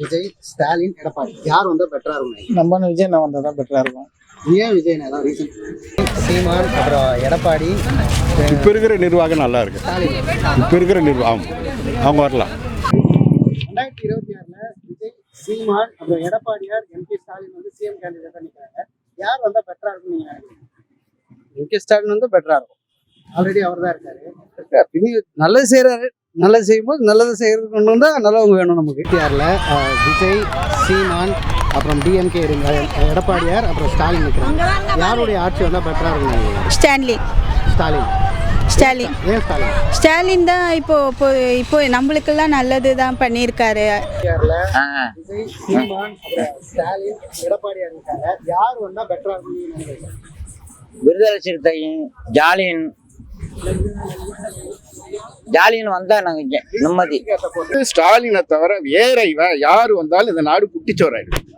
விஜய் ஸ்டாலின் எடப்பாடி. யார் வந்தா பெட்டரா இருக்கும் நம்ம விஜய் நான் வந்தால் தான் பெட்டராக இருக்கும். ஏன் விஜய் தான் ரீசன் சீமான் அப்புறம் எடப்பாடி இப்போ இருக்கிற நிர்வாகம் நல்லா இருக்கு. இப்போ இருக்கிற நிர்வாகம் அவங்க வரலாம். ரெண்டாயிரத்தி இருபத்தி ஆறுல விஜய் சீமான் அப்புறம் எடப்பாடியார் எம்பி ஸ்டாலின் வந்து சிஎம் கேண்டிடேட்டா நிற்கிறாங்க யார் வந்தா பெட்டரா இருக்கும் நீங்க நினைக்கிறீங்க? எம்கே ஸ்டாலின் வந்து பெட்டரா இருக்கும். ஆல்ரெடி அவர் தான் இருக்காரு நல்லது செய்யறாரு நல்லது செய்யும்போது நல்லது செய்யறது கொண்டு வந்தா நல்லவங்க வேணும் நமக்கு. டிஆர்ல விஜய் சீமான் அப்புறம் டிஎம்கே எடப்பாடியார் அப்புறம் ஸ்டாலின் நிற்கிறாங்க யாருடைய ஆட்சி வந்தா பெட்டரா இருக்கும்? ஸ்டான்லி ஸ்டாலின். ஸ்டாலின். ஏன் ஸ்டாலின்? ஸ்டாலின் தான் இப்போ இப்போ இப்போ நம்மளுக்கெல்லாம் நல்லது தான் பண்ணியிருக்காரு டிஆர்ல விஜய் சீமான் அப்புறம் ஸ்டாலின் எடப்பாடியார் இருக்காங்க. யார் வந்தா பெட்டரா இருக்கும் நீங்க நினைக்கிறீங்க? விடுதலை சிறுத்தையும் ஜாலியன் ஜாலியன் வந்தா நாங்க நிம்மதி. ஸ்டாலினை தவிர வேற இவன் யாரு வந்தாலும் இந்த நாடு குட்டிச்சோராயிடும்